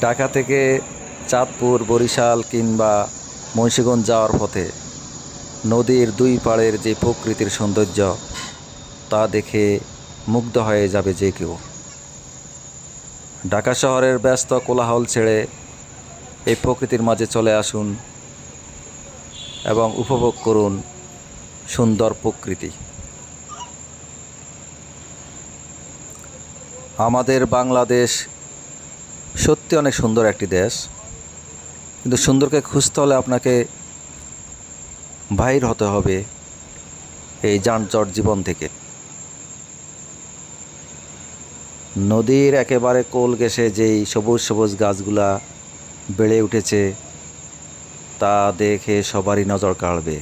ঢাকা থেকে চাঁদপুর, বরিশাল কিংবা মুন্সিগঞ্জ যাওয়ার পথে নদীর দুই পাড়ের যে প্রকৃতির সৌন্দর্য, তা দেখে মুগ্ধ হয়ে যাবে যে কেউ। ঢাকা শহরের ব্যস্ত কোলাহল ছেড়ে এই প্রকৃতির মাঝে চলে আসুন এবং উপভোগ করুন সুন্দর প্রকৃতি। আমাদের বাংলাদেশ সত্যি অনেক সুন্দর একটি দেশ। কিন্তু সুন্দরকে খুঁজতে হলে আপনাকে বাহির হতে হবে এই যানজট জীবন থেকে। নদীর একেবারে কোল ঘেঁষে যেই সবুজ সবুজ গাছগুলা বেড়ে উঠেছে, তা দেখে সবারই নজর কাড়বে।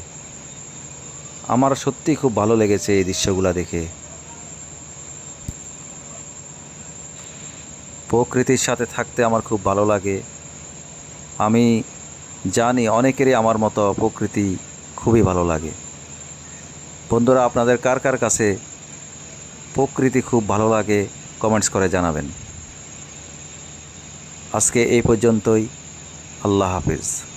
আমার সত্যি খুব ভালো লেগেছে এই দৃশ্যগুলা দেখে। প্রকৃতির সাথে থাকতে আমার খুব ভালো লাগে। আমি জানি অনেকেরই আমার মতো প্রকৃতি খুবই ভালো লাগে। বন্ধুরা, আপনাদের কার কার কাছে প্রকৃতি খুব ভালো লাগে, কমেন্টস করে জানাবেন। আজকে এই পর্যন্তই। আল্লাহ হাফিজ।